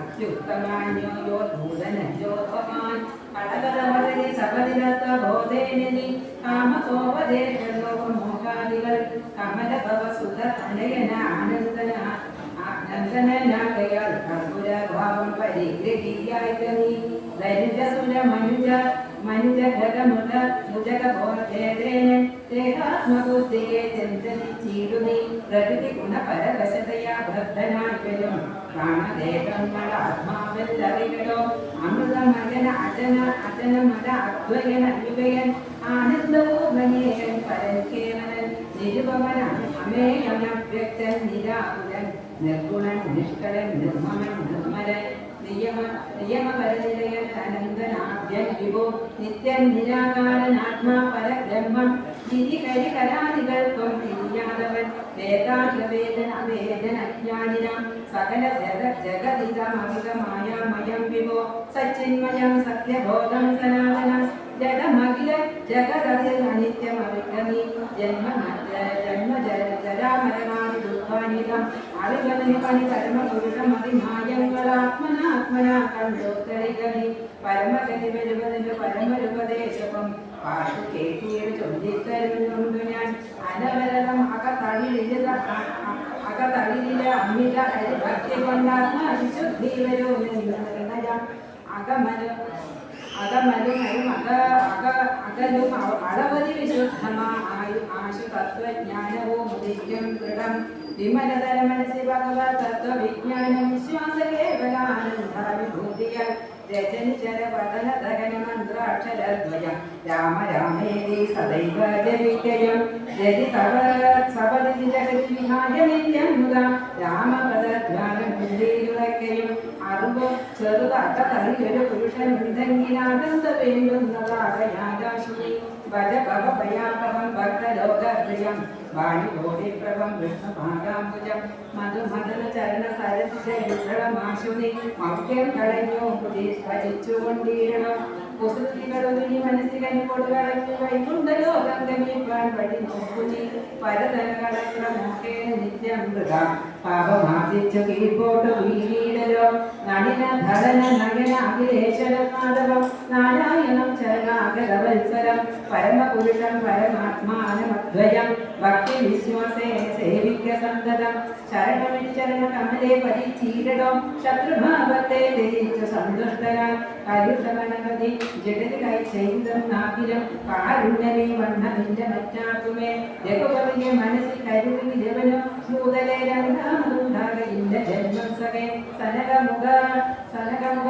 अत्युत्तमान्यो यो भूदनयोपमान् अलगदमदने सबलिलता बोधेननि कामकोपदे सर्वमोहादिगल् कमलभव सुधनयन आनन्दन नन्दननाकयाल् कर्पुरभावं परिगृहीयायतनि ललितसुरमयुजा ദരിദ്രസുര മനുജ മനുജ ഘടമുല മുജക ബോധേന ദേഹാത്മബുദ്ധിയെ ചിന്തനിച്ചിടു നീ പ്രകൃതി ഗുണപരവശതയാ ബദ്ധനായിക്കലും പ്രാണദേഹങ്ങൾ ആത്മാവല്ലറികളോ അമൃതമകന അജന അജനമല അദ്വയൻ അനുവയൻ ആനന്ദപൂർണനേയൻ പരൻ കേവലൻ നിരുപമന അമേയന വ്യക്തൻ നിരാകുലൻ. നിർഗുണൻ നിഷ്കളൻ നിർമ്മമൻ നിർമ്മലൻ. വിഭോ നിത്യൻ നിരാകാരൻ ആത്മാ പരബ്രഹ്മം വിധി കരികരാദികൾക്കും തിരിയാതവൻ വേദാന്ത വേദന വേദന അജ്ഞാനിനാം സകല ജഗ ജഗതിതമഹിതമായ മയം വിഭോ സച്ചിന്മയം സത്യബോധം സനാതനം ജഡമഖില ജഗതതിൽ അനിത്യമവിക്രമി ജന്മ ജന്മ ജരാമരണാദി ദുഃഖാനിതം അറിവതിന് പണി പരമപുരുഷം അതിമായങ്ങളാത്മനാത്മന കണ്ടോത്തരികനി പരമഗതി വരുവതിന് പരമരുപദേശവും പാട്ടു കേട്ടിയത് ചൊല്ലിത്തരുന്നുണ്ട് ഞാൻ. അനവരതം അകത്തളിരിത അകത്തളിരില അമിത ഭക്തി കൊണ്ടാത്മ വിശുദ്ധി വരുമെന്ന് അകമല. അകമലും അക അക അകലും അളവതി വിശുദ്ധമായു ആശു തത്വജ്ഞാനവും ഉദിക്കും ദൃഢം. വിമലതര മനസ്സി ഭഗവത് തത്വവിജ്ഞാനം വിശ്വാസ കേവലാനന്ദാനുഭൂതിയാൽ രജനി ചര പതന ദഹന മന്ത്രാക്ഷരദ്വയം രാമ രാമേതി സദൈവ ജപിക്കയും രതി തവ സപതി ജഗതി വിഹായ നിത്യം മുത രാമപദധ്യാനം ഉള്ളിലുറയ്ക്കയും അറിവ് ചെറുതാക്ക തറിയൊരു പുരുഷൻ ഉണ്ടെങ്കിലാനന്ദ വേണ്ടുന്നതാകയാകാശിനി ഭജ ഭവ ഭയാപവം ഭക്തലോകപ്രിയം വാണികോടിപ്രഭം വിഷ്ണുഭാഗാംബുജം മധുമദന ചരണ സരസിജയുദ്ധമാശുനി മൗക്യം കളഞ്ഞു ഭജിച്ചുകൊണ്ടിരണം കുസൃതികളൊരുങ്ങി മനസ്സിലനി കൊടുകളഞ്ഞു വൈകുണ്ഠലോകം ഗമിപ്പാൻ വഴി നോക്കുനി പരതല കളക്ക മോഹേന നിത്യം മൃഗ പാപമാർജിച്ചു കീഴ്പോട്ട് വീണീടലോ നളിന ധരന നയന അഖിലേശ്വരം മാധവം നാരായണം ചരണാഗതവത്സരം പരമപുരുഷം പരമാത്മാനമദ്വയം ഭക്തി വിശ്വാസേ സേവിക്ക സന്തതം ശരണമിച്ചരണ കമലേ പരിചീരടോ ശത്രുഭാവത്തെ ധരിച്ചു സന്തുഷ്ടനാ കരുഷമനഗതി ജഗതികായി ചെയ്തം നാകിരം കാരുണ്യമേ വണ്ണമിന്റെ മറ്റാക്കുമേ രഘുപതിയെ മനസ്സിൽ കരുതി രവനോ ഭൂതലെ രണ്ടാമതുണ്ടാക ഇല്ല ജന്മം സകേ സനകമുഖ സനകമുഖ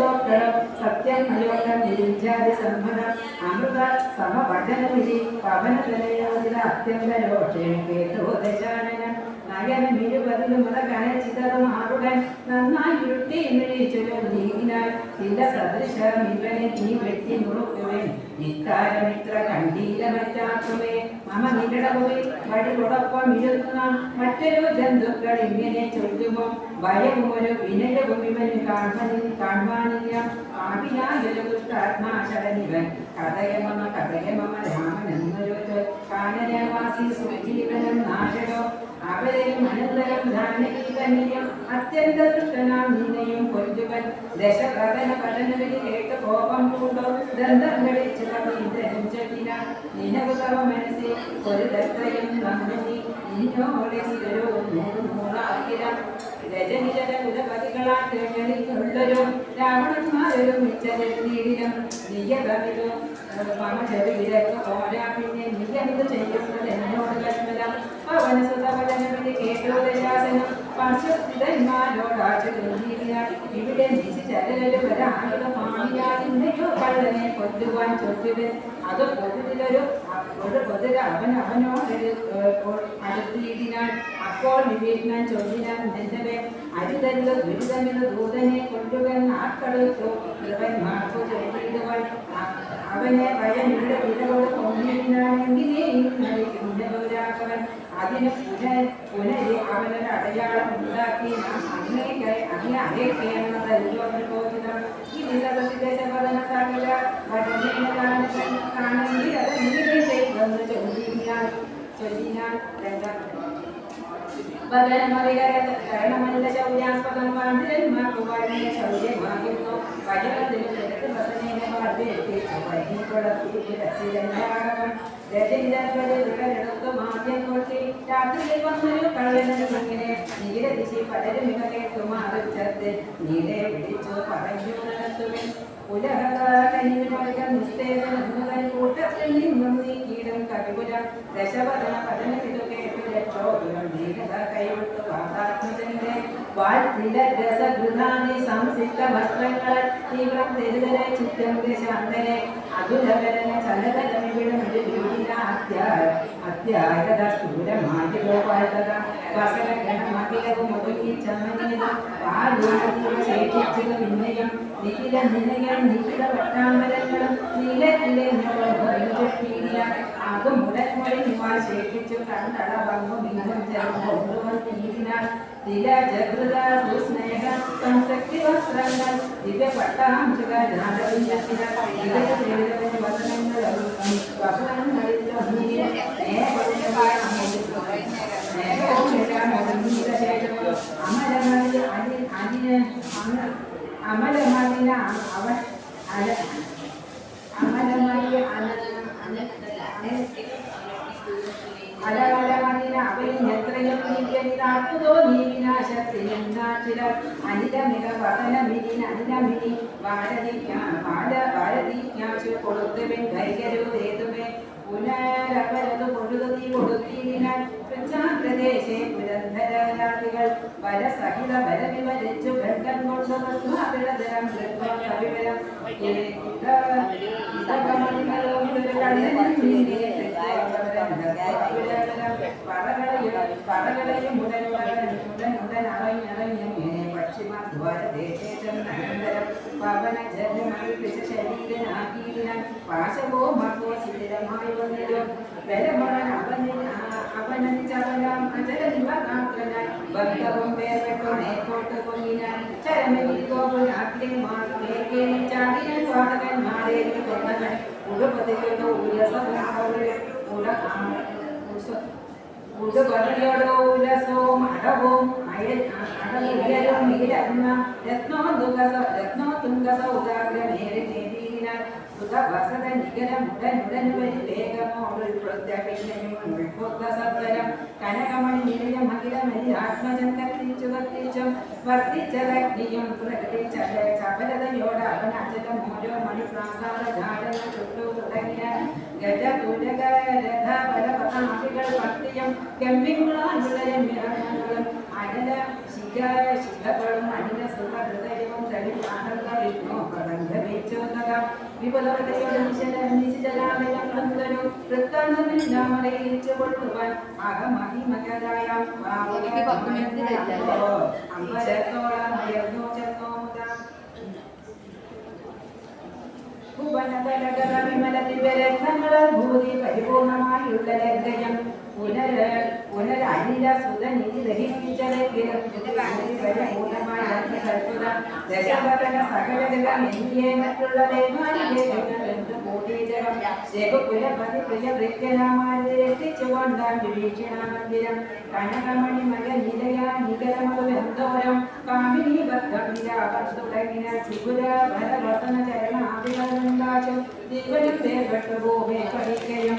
നോക്കണം സത്യം അയോകം നിരുജാതി സമ്മതം അമൃത സമപഠനവിധി പവനതലയോതില അത്യന്ത രോഷേണ കേട്ടോ ദശാനനം നയനം ഇരുപതിലും മത കനച്ചിതറും ആറുടൻ നന്നായി ഇരുട്ടി മിഴിച്ചൊരു നീങ്ങിനാൽ ചില സദൃശം ഇവനെ നീ വെട്ടി മുറുക്കുവൻ. മറ്റൊരു ജന്തുക്കൾ ഇങ്ങനെ ചൊല്ലുമോ ഭയവും ഒരു വിനയവും ഇവൻ കാണാനിൽ കാണുവാനില്ല. ആവിയായൊരു ദുഷ്ടാത്മാശരനിവൻ കഥയ മമ കഥയ മമ രാമൻ എന്നൊരു കാനനവാസി സുജീവനം നാശകോ അവരെ അനന്തരം ധാന്യകീകന്യം അത്യന്ത ദുഷ്ടനാം നിന്നെയും കൊല്ലുവൻ ദശകഥന പഠനവിധി കേട്ട് കോപം പൂണ്ടോ? ദന്തങ്ങളിൽ ചില ഇന്ദ്രനും ചൊല്ലിന. നിനവ് തവ മനസ്സിൽ ഒരു ദത്തയും നന്ദി നിന്നോടെ സ്ഥിരോ നൂറ് നൂറാകിരം രജനിജന കുലപതികളാൽ തിരഞ്ഞെടുത്തുള്ളൊരു രാവണന്മാരൊരു മിച്ചതെത്തിയിലും നിയതമിതോ മമ ചെറിയ പോരാ പിന്നെ നിയമിത് ചെയ്യുന്നത് എന്നോട് ലക്ഷ്മണം പവനസുതപദനവിധി കേട്ടോദശാസനം പാർശ്വസ്ഥിതന്മാരോടാചരിക്കാൻ ഇവിടെ നിശിചരലൊരാളുടെ മാമിയാതിന്റെയോ കള്ളനെ കൊല്ലുവാൻ ചൊല്ലുവൻ അത് പൊതുവിലൊരു ഒരു പൊതുക അവൻ അവനോടൊരു അടുത്തിയിടിനാൻ അപ്പോൾ വിവേചനം ചൊല്ലിനാൻ നിന്നവേ അരുതല്ലോ ദുരിതമെന്ന് ദൂതനെ കൊല്ലുവൻ ആക്കളെത്തോ ഇവൻ മാർക്കു ചൊല്ലിയിടുവാൻ അവനെ വഴമുള്ള വിരവോട് കൊണ്ടിരുന്നാണെങ്കിലേ നയിക്കുന്നവരാക്കവൻ അതിന് പുനഃ പുനരി അവനൊരു അടയാളം ഉണ്ടാക്കി നാം അങ്ങേക്കായി അങ്ങേ അറിയിക്കേണ്ടതല്ലോ പ്രബോധിതം ഈ വിസവസിദേശപദന സകല വചനേന കാണെങ്കിൽ അത് നീതി ചെയ്തെന്ന് ചൊല്ലിയാൽ ചൊല്ലിയാൽ രണ്ടാമത്തെ ഭരണമല്ല ശൗര്യാസ്പദം വാണ്ടിരന്മാർക്ക് വാഴിയ ശൗര്യമാകുന്നു വചനത്തിന് ജഗത്ത് വസനേനെ വർദ്ധിപ്പിച്ചു വൈകിക്കൊടത്തിരണ്ടാകവൻ രജനിരടുത്ത് മാദ്യം കൊട്ടി രാത്രിയിൽ വന്നൊരു കള്ളനു ഇങ്ങനെ നീരദിശി ഇവ കേട്ടു മാറിച്ചത്ത് നീരെ വിളിച്ചു പറഞ്ഞു നടത്തുവൻ ഉലഹനിസ്തേജൻ കൂട്ടത്തിൽ നിന്നും നീക്കിയിടും കവിപുര ദശവദന ಕ್ಷೋ ಗಂಭೀರ ಕೈಬಿಟ್ಟು ವಾತಾತ್ಮಜನಿಗೆ ವಾತ್ಸಲ್ಯರಸ ಗೃಹಾನಿ ಸಂಸಿಕ್ತ ವಸ್ತ್ರಗಳ ತೀವ್ರ ತೆರೆದರೆ ಚಿತ್ತಂಗೆ ಶಾಂತನೆ ಅದುಲಗಲನ ಚಲಗಲಮಿಬಿಡು ಮುಡಿಗಿನ ಅತ್ಯ ಅತ್ಯಾಯದ ಸ್ಥೂಲ ಮಾಗಿ ಲೋಪಾಯತದ ವಸನ ಗಣ ಮಗಿಲವು ಮುದುಗಿ ಚಂದನಿದು ಆ ಲೋಕದಲ್ಲಿ ಶೈತ್ಯಕ್ಷಿಗ ವಿನ್ನಯಂ നിഖില നിലയം നിഖില വട്ടാമരങ്ങളും നീലക്കിലീടിയ അതും മുടന്മുടി നിവാ ശേഷിച്ചു കണ്ടള ഭംഗം ഇന്നും ചേർന്ന് തീരിനാൽ തില ജഗൃത സുസ്നേഹ സംസക്തി വസ്ത്രങ്ങൾ ദിവ്യ പട്ടാംശുക ജാതകം ഞെട്ടിന ഇതിലെ വസനങ്ങളും എത്രയും നീക്കിയതാക്കുതോ നീ വിനാശത്തിനെന്നാച്ചില അനിലമിക വസനമിനി അനിലമിനി ഭാരതിക്കാ ഭാര ഭാരതിക്കാശു കൊടുത്തുവൻ ഭൈകരുതേതുവേ പുനരപരതു പൊഴുതി കൊടുത്തിനാൽ പ്രദേശേ പുരന്ധരാദികൾ ബലസഹിത ബലവിവരിച്ചു ഖണ്ഡം കൊണ്ടു മധുരതരം കവിവരം പറകളയും ഉടനുടൻ ഉടനുടൻ അറിഞ്ഞറിഞ്ഞും പശ്ചിമ ദ്വാരദേശേ ചെന്നനന്തരം പവന ജലമൽ ശരീരനാക്കിയിടാൻ പാശവോ മർവോ ശിഥിരമായി വന്നിരും ബലമുടൻ അവനിൽ അവനഞ്ചവനം അചരനിവകാത്രനായി ഭക്തവും പേർപ്പെട്ടോണേക്കോട്ട് കൊങ്ങിനാൻ ചരമയിൽ ഗോപുരാഗ്നി മാർഗേ ಉಡಗಡಲಸೋ ಅಡಲು ಮಿಗಿಲಮ್ಮ ರತ್ನೋ ದುಗಸ ರತ್ನೋ ತುಂಗಸ ಉದಾಗ್ರ ಮೇರೆ ದೇವೀನ ಸುತ ಬಸದ ನಿಗನ ಮುಡನುಡನುವ ವೇಗಮೋಡು ಪ್ರತ್ಯ ಪಿಂಗನು ಮುಳ್ಪೊತ್ತ ಸತ್ತರ ಕನಕಮಣಿ ನಿಲಯ ಮಗಿಲ ಮನಿ ಆತ್ಮಜಂತ ಕ್ರೀಚುಗತ್ತಿ കത്തിച്ചും വർദ്ധിച്ചതഗ്നിയും പ്രകടിച്ച ചപലതയോട് അവൻ അചലം ഓരോ മണി പ്രാസാദ ജാലങ്ങൾ ചുട്ടു തുടങ്ങിയ ഗജ തുലക രഥ ബലപതാദികൾ ഭക്തിയും ഗംഭീങ്ങളായുള്ള രമ്യങ്ങളും അനല ശിഖ ശിഖകളും അനില സുഖഹൃദയവും ചരിത്രാഹൃതവിഷ്ണു പ്രബന്ധവിച്ചോന്നക വിപുലതയോട് നിശിജലാമയം ബന്ധനു വൃത്താന്തമില്ലാമറിയിച്ചു കൊള്ളുവാൻ അകമഹിമകരായ എനിക്ക് പത്ത് മിനിറ്റ് തെറ്റല്ലേ? അമ്പലത്തോളം ഉയർന്നു ചെന്നോ ഭുവനതലകല വിമല ദിവ്യരത്നങ്ങളാൽ ഭൂതി പരിപൂർണമായുള്ള ലങ്കയം പുനരനില സുതനിധി ദഹിപ്പിച്ചലെങ്കിലും പരിപൂർണമായ അഗ്നികൽപ്പുത ദശവതന സകലജലം എന്നിയെ മറ്റുള്ള കൂടീജകം രഘുകുലപതി പ്രിയ വൃത്യനാമാരെ രക്ഷിച്ചുകൊണ്ടാം വിഭീഷണമന്ദിരം കനകമണി മക നിലയ നികരമതുബന്ധോരം കാമിനി ബദ്ധമിരാപത്തുടങ്ങിന ചിഗുര ഭരവസന ചരണാദികളുണ്ടാച്ചു ദിവനം ദേവട്ടു ഭൂമേ പഠിക്കയും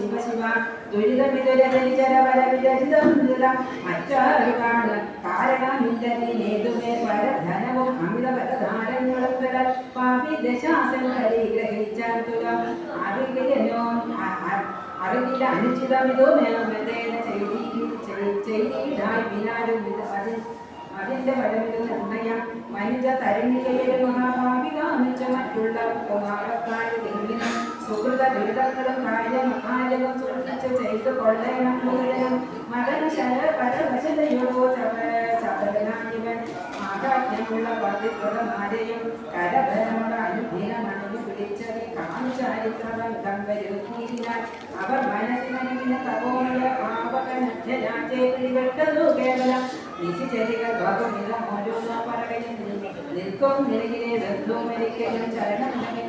ശിവ ശിവ ദുരിതമിതുരചരവരവിചരിതം മറ്റാരു കാണ്. കാരണമില്ലതിനേതുമേ പരധനവും അമിത പരധാരങ്ങളും വര പാപി ദശാസൻ പരിഗ്രഹിച്ചാൽ തുലം അറിവിലോ അറിവില്ല അനുചിതമിതോ ചെയ്തി ചെയ്തിടായി അതിൽ അതിന്റെ വരവിൽ നിർണയം. മനുജ തരണികയിലെ മഹാഭാവികാമിച്ച മറ്റുള്ള കുമാരക്കാരി തെങ്ങിനും സുഹൃത ദുരിതങ്ങളും കാര്യം അകാര്യവും സൂക്ഷിച്ച് ചെയ്ത് കൊള്ളണം മുഴുവനും മകൻ ശര പരവശതയോടോ ചപ ചപലനാണിവൻ ആകാജ്ഞമുള്ള പതിപ്രതമാരെയും കരഭരമുള്ള അനുഭീനമണിഞ്ഞു പിടിച്ചത് കാണിച്ചാരിത്രബന്ധം വരുത്തിയിനാൽ അവർ മനസ്സിനെ തപോമയ പാപകനജ്ജനാചേ പിടിപെട്ടതു കേവലം നിശിചരികൾ ഭഗമിതം ഓരോന്നോ പറകയും നിൽക്കും നിലകിലെ ബന്ധവും ഒരിക്കലും ചലനമില്ലെങ്കിൽ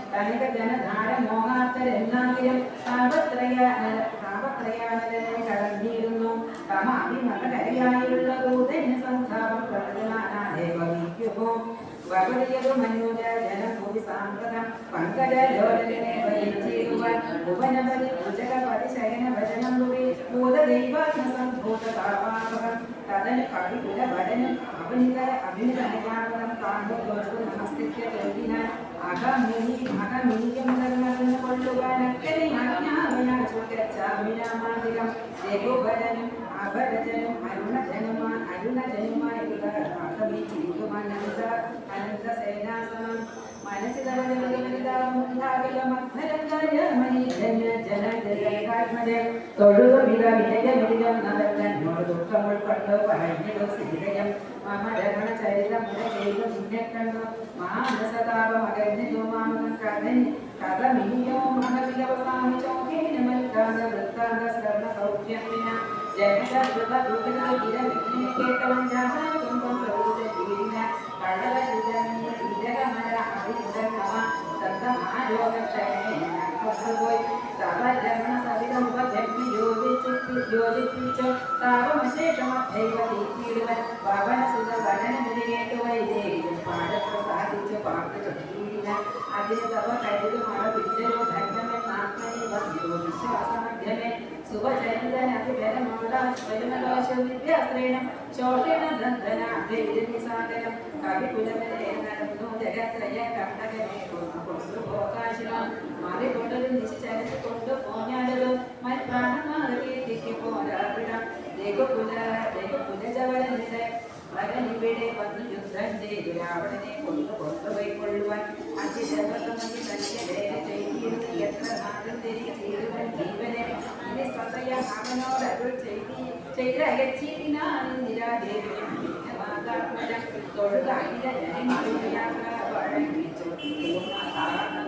തനിക ജനധാര മോഹാർത്ഥരെല്ലാവരും താപത്രയ താപത്രയാനരനെ കടന്നിരുന്നു തമാതി അഭിമകരയായുള്ള ദൂതന് സന്താപം പ്രവചനാദേവമിക്കുമോ വകടിയതു മനുജ ജനഭൂതി സാമ്പ്രതം പങ്കജ ലോലനെ വഹിച്ചിരുവാൻ ഉപനപതി ഉജകപതി ശയന ഭജനം തുറി ഭൂതദൈവാത്മ സംഭൂത താപാപകം തദന് കവികുല വരനും അഭിനിത നമസ്കൃത്യ ചോദിനാൽ അകമിനി അകമിനിയും കൊള്ളുവാനക്കരെ ആജ്ഞാവിനാചാമിനാമാതിരം രഘുഭരനും അഭരജനും അരുണജനുമാ അരുണജനുമായുള്ള അകമി ചിരിക്കുവാൻ അനന്ത അനന്ത സേനാസനം തൊഴുകമികം പറഞ്ഞു സീതയം മമരമണ ചരിതമുട ചെയ്തു നിന്നെ കണ്ടു മാനസതാപമകഞ്ഞു മാമന കഥനി കഥമിനിയോ മഹവിലവസാനിച്ചോക്കേന മൽക്കാന്ത വൃത്താന്ത ശ്രവണ സൗഖ്യത്തിന ജനകൃത ദുരിത വിരമിനെ കേട്ടവൻ ജാഹാകുംഭം പ്രഭുത വീരിന കടല ശുചമീ വിരകമര അവിരുദ്ധമ സന്തമാരോഗക്ഷേണ കൊണ്ടുപോയി സവരമണ സവിതമുപജഗ്നി യോജിച്ചു യോജിപ്പിച്ചു താപമശേഷമദ്ധൈവ തീർത്തിയിടുവൻ तावज्जन्म सवितं वभ्यो विचित्योजिच्च तावमशेषमभ्यैवति क्रीडवन् वावनसुतवननिर्णेतु वै देवी पादप्रसादि च पादचक्रीण अद्य तव कैलुमव विद्यलो धर्ममे आत्मने वद्यो विश्वासमध्यमे ശോഷണ ദന്തന സാഗരം കവികുലമനെ നടന്നു ജഗത്രയ കണ്ടകനെ കൊണ്ടുപോകാശിനം മാറിക്കൊണ്ടൊരു നിശ്ചരിച്ചു കൊണ്ടു പോഞ്ഞാലതും മൽപ്രാണമാറിയേക്ക് പോരാവിടം ദേവകുല ദേവകുലജവരനിലെ മകനിവിടെ വന്ന് യുദ്ധം ചെയ്തു രാവണനെ കൊണ്ടു കൊണ്ടുപോയിക്കൊള്ളുവാൻ അതിശവസമതി തന്നെ വേല ചെയ്തിരുന്നു എത്ര നാളും തിരികെ ചെയ്തുവൻ ജീവനെ அன்னை சொல்றையா ராமனோட அருள் செய்தி செய்த அகச்சீதினான் நிராதேவி மாதாத்மஜம் தொழுது வழங்கி சொல்லுவோம்